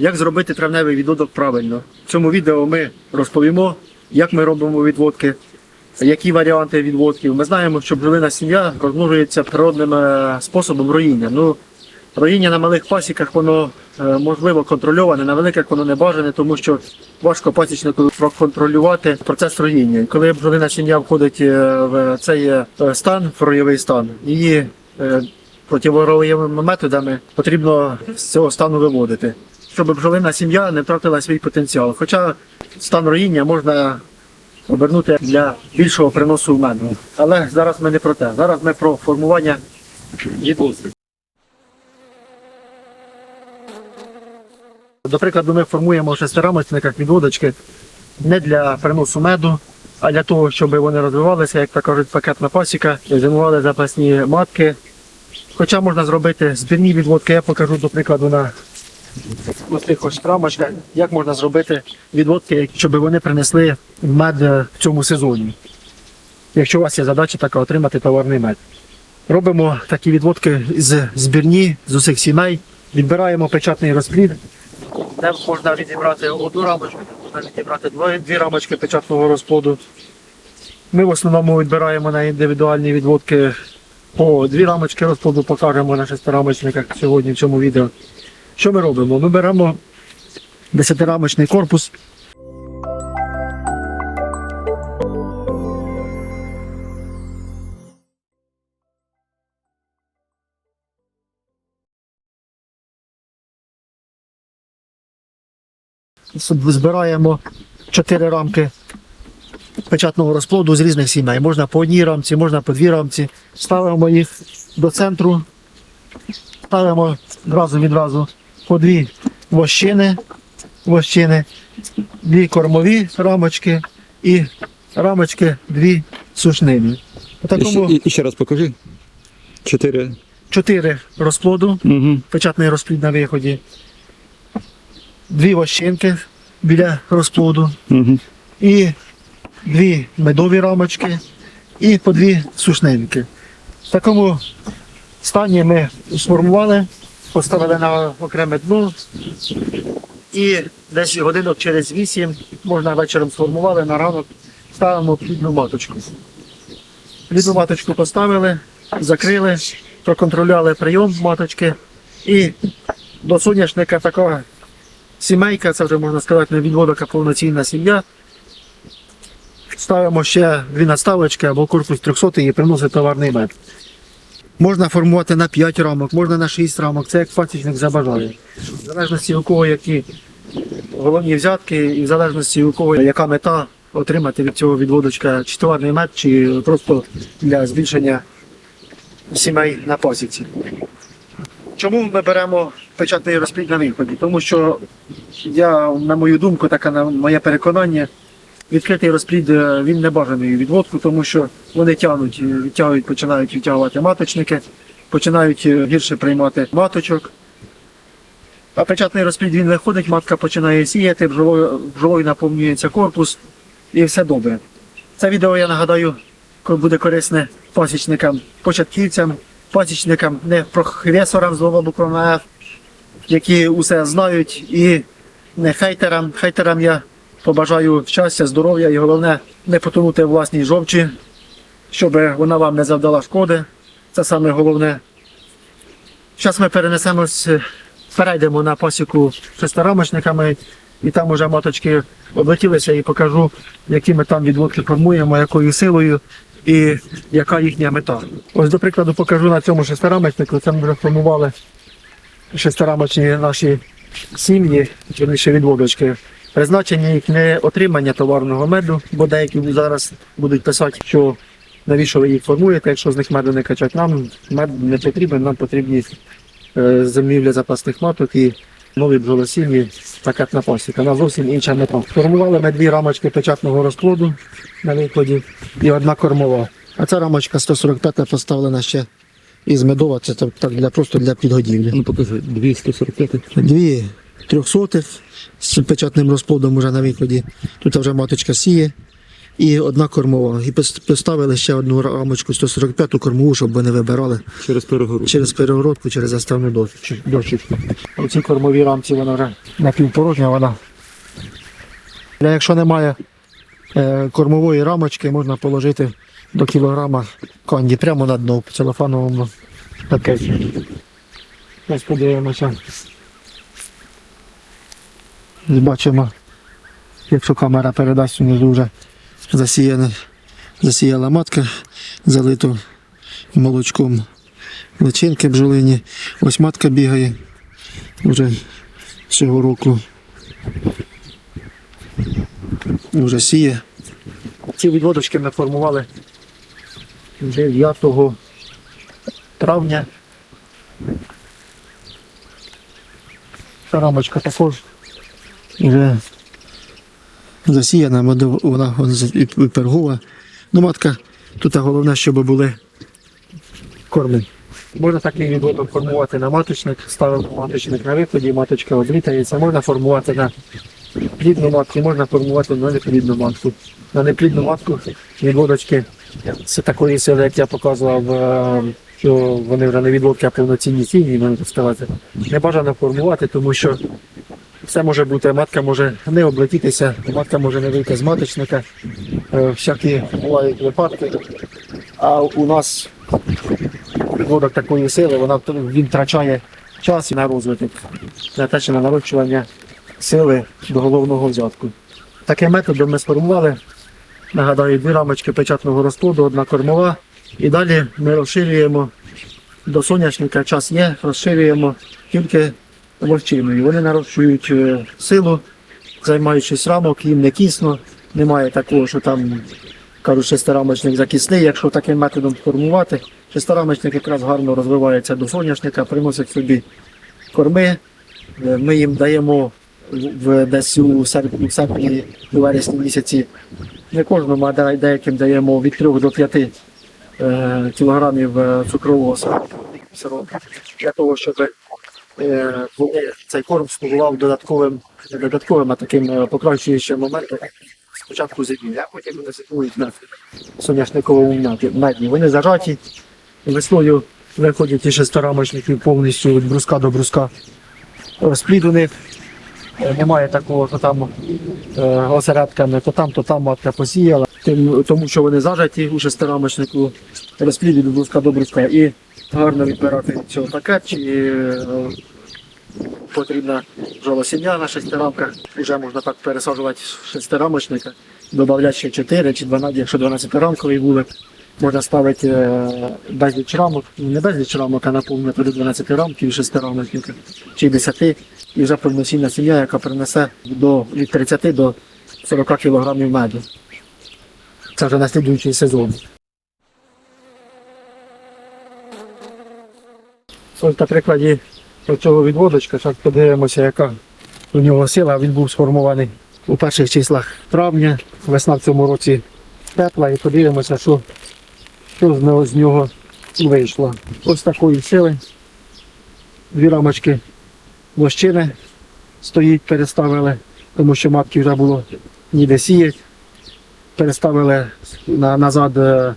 Як зробити травневий відводок правильно? В цьому відео ми розповімо, як ми робимо відводки, які варіанти відводків. Ми знаємо, що бджолина сім'я розмножується природним е, способом роїння. Ну, роїння на малих пасіках воно е, можливо контрольоване, на великих воно не бажане, тому що важко пасічнику проконтролювати процес роїння. Коли бджолина сім'я входить е, в цей стан, в ройовий стан, її противоровими методами потрібно з цього стану виводити, щоб бджолина сім'я не втратила свій потенціал. Хоча стан роїння можна обернути для більшого приносу в мене. Але зараз ми не про те. Зараз ми про формування відводків. До прикладу, ми формуємо шестирамочниках відводочки не для приносу меду, а для того, щоб вони розвивалися, як то кажуть, пакетна пасіка, зимували запасні матки. Хоча можна зробити збірні відводки, я покажу, до прикладу, на ось тих як можна зробити відводки, щоб вони принесли мед е, в цьому сезоні. Якщо у вас є задача така отримати товарний мед. Робимо такі відводки з збірні з усіх сімей, відбираємо печатний розплід, де можна відібрати одну рамочку, можна відібрати дві, дві рамочки печатного розплоду. Ми в основному відбираємо на індивідуальні відводки по дві рамочки розплоду, покажемо на шестирамочниках сьогодні в цьому відео. Що ми робимо? Ми беремо десятирамочний корпус. Збираємо чотири рамки печатного розплоду з різних сімей. Можна по одній рамці, можна по дві рамці. Ставимо їх до центру, ставимо одразу відразу по дві вощини, вощини, дві кормові рамочки і рамочки дві. По ще, такому і, і ще раз покажи. Чотири. чотири розплоду, Угу. печатний розплід на виході, дві вощинки біля розплоду Угу. і дві медові рамочки і по дві сушнинки. В такому стані ми сформували, поставили на окреме дно і десь годинок через вісім, можна вечором сформували, на ранок ставимо плідну маточку. Плідну маточку поставили, закрили, проконтролювали прийом маточки і до соняшника така сімейка, це вже можна сказати, не відводок, а повноцінна сім'я. Ставимо ще дві надставочки або корпус 300 і приносить товарний мед. Можна формувати на 5 рамок, можна на 6 рамок, це як пасічник забажає. В залежності у кого які головні взятки, і в залежності у кого яка мета отримати від цього відводочка чи товарний мед, чи просто для збільшення сімей на пасіці. Чому ми беремо печатний розплід на виході? Тому що я, на мою думку, таке на моє переконання, відкритий розплід е, він не бажаний відводку, тому що вони тягнуть, е, відтягують, починають відтягувати маточники, починають е, гірше приймати маточок. А печатний розплід він виходить, матка починає сіяти, бджолою наповнюється корпус і все добре. Це відео, я нагадаю, буде корисне пасічникам, початківцям, пасічникам, не прохвесорам з буквами F, які усе знають, і не хейтерам. Хейтерам я побажаю щастя, здоров'я і головне не потонути в власній жовчі, щоб вона вам не завдала шкоди. Це саме головне. Зараз ми перенесемось, е, перейдемо на пасіку шестирамочниками, і там уже маточки облетілися і покажу, які ми там відводки формуємо, якою силою і яка їхня мета. Ось, до прикладу, покажу на цьому шестирамочнику. Це ми вже формували шестирамочні наші сім'ї, верніше відводочки. Призначення їх не отримання товарного меду, бо деякі зараз будуть писати, що навіщо ви їх формуєте, якщо з них меду не качать. Нам мед не потрібен, нам потрібні е, зимівля запасних маток і нові бджолосім'ї, пакетна пасіка. На зовсім інша мета. Формували ми дві рамочки печатного розплоду на виході і одна кормова. А ця рамочка 145 поставлена ще із медова, це так для просто для підгодівлі. Ну покажи, 245. Дві трьохсотих з печатним розплодом уже на виході. Тут вже маточка сіє. і одна кормова. І поставили ще одну рамочку 145 кормову, щоб вони вибирали Через перегору. через перегородку, через заставну дощ- дощечку. У цій кормовій рамці вона вже напівпорожня, вона. Але якщо немає е, кормової рамочки, можна положити до кілограма канді прямо на дно в целофановому пакеті. Ось подивимося. Бачимо, якщо камера передасть внизу вже засіяна, засіяла матка, залито молочком личинки бджолині. Ось матка бігає вже цього року. Вже сіє. Ці відводочки ми формували 9 травня. Ця рамочка також вже засіяна, вона, пергова. Ну, матка, тут головне, щоб були корми. Можна такий відводок формувати на маточник, ставимо маточник на виході, маточка облітається. Можна формувати на плідну матку, можна формувати на неплідну матку. На неплідну матку відводочки з такої сили, як я показував, е, що вони вже не відводки, а повноцінні сім'ї, можна сказати. Не бажано формувати, тому що все може бути, матка може не облетітися, матка може не вийти з маточника. Е, Всякі бувають випадки. А у нас відводок такої сили, вона він втрачає час на розвиток, на те, що на нарощування сили до головного взятку. Таким методом ми сформували, нагадаю, дві рамочки печатного розкладу, одна кормова. І далі ми розширюємо до соняшника час є, розширюємо тільки вовчиною. Вони нарощують е, силу, займаючись рамок, їм не кісно, немає такого, що там кажуть, шестирамочник закисний, якщо таким методом формувати. Шестирамочник якраз гарно розвивається до соняшника, приносить собі корми. Е, Ми їм даємо в- в десь у серп- у серпні у вересні місяці. Не кожному, а деяким даємо від 3 до 5 е, кілограмів цукрового сиропу, для того, щоб вони, цей корм слугував додатковим, додатковим, таким е, покращуючим моментом спочатку зимі, а потім вони зимують на соняшниковому меді. Вони зажаті, весною виходять із шестирамочників повністю від бруска до бруска. Них е, немає такого, що там е, осередками, то там, то там матка посіяла, тому що вони зажаті у шестирамочнику, розплід від бруска до бруска. І гарно відбирати цього пакет, чи е, потрібна жолосім'я на шестирамках. Вже можна так пересаджувати шестирамочника, додати ще 4 чи 12, якщо 12-рамковий вулик. Можна ставити е, безліч рамок, ну, не безліч рамок, а наповнити до 12 рамків, 6 рамок чи 10, і вже повноцінна сім'я, яка принесе до, від 30 до 40 кілограмів меду. Це вже на слідуючий сезон. Ось на прикладі цього відводочка, зараз подивимося, яка у нього сила. Він був сформований у перших числах травня. Весна в цьому році тепла і подивимося, що, що з нього, вийшло. Ось такої сили. Дві рамочки лощини стоїть, переставили, тому що матки вже було ніде сіять. Переставили на, назад е,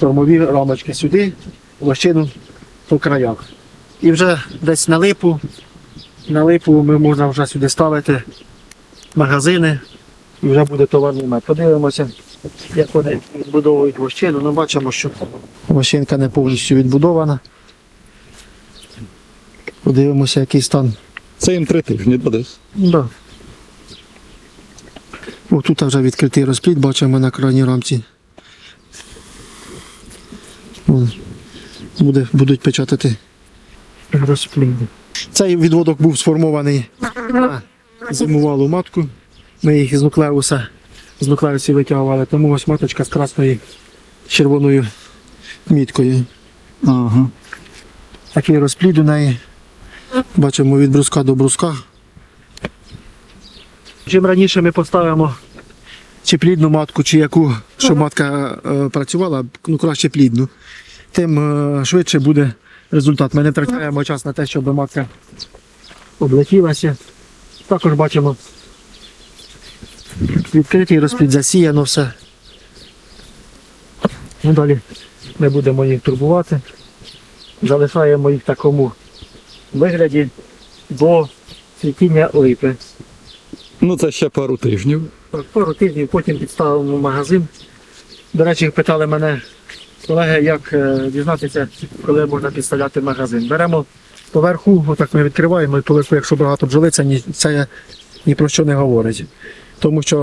кормові рамочки сюди, лощину по краях. І вже десь на липу, на липу ми можна вже сюди ставити магазини і вже буде товарний мед. Подивимося, як вони відбудовують вощину. Ну, бачимо, що вощинка не повністю відбудована. Подивимося, який стан. Це їм три тижні, да. Да. О, тут вже відкритий розплід, бачимо на крайній рамці. Буде, будуть печатати розплід. Цей відводок був сформований на зимувалу матку. Ми їх з нуклеуса, з нуклеусів витягували, тому ось маточка з красною червоною міткою. Ага. Такий розплід у неї. Бачимо від бруска до бруска. Чим раніше ми поставимо чи плідну матку, чи яку, щоб матка е, працювала, ну краще плідну, тим е, швидше буде результат. Ми не втрачаємо час на те, щоб матка облетілася. Також бачимо відкритий розплід, засіяно все. Ну, далі не будемо їх турбувати. Залишаємо їх в такому вигляді до цвітіння липи. Ну це ще пару тижнів. Пару тижнів потім підставимо в магазин. До речі, питали мене колеги, як е, дізнатися, коли можна підставляти магазин. Беремо поверху, отак ми відкриваємо, і поверху, якщо багато бджоли, це ні, про що не говорить. Тому що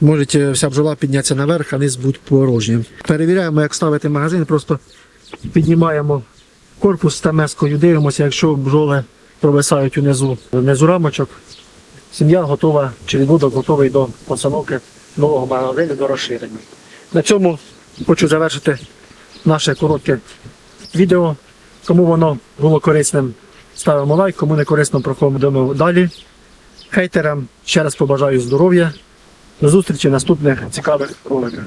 е, може вся бджола піднятися наверх, а низ будь порожнім. Перевіряємо, як ставити магазин, просто піднімаємо корпус та мескою, дивимося, якщо бджоли провисають унизу, внизу рамочок, сім'я готова, чи відбудок готовий до постановки нового магазину до розширення. На цьому хочу завершити наше коротке відео. Кому воно було корисним, ставимо лайк, кому не корисно, проходимо далі. Хейтерам ще раз побажаю здоров'я. До зустрічі в наступних цікавих роликах.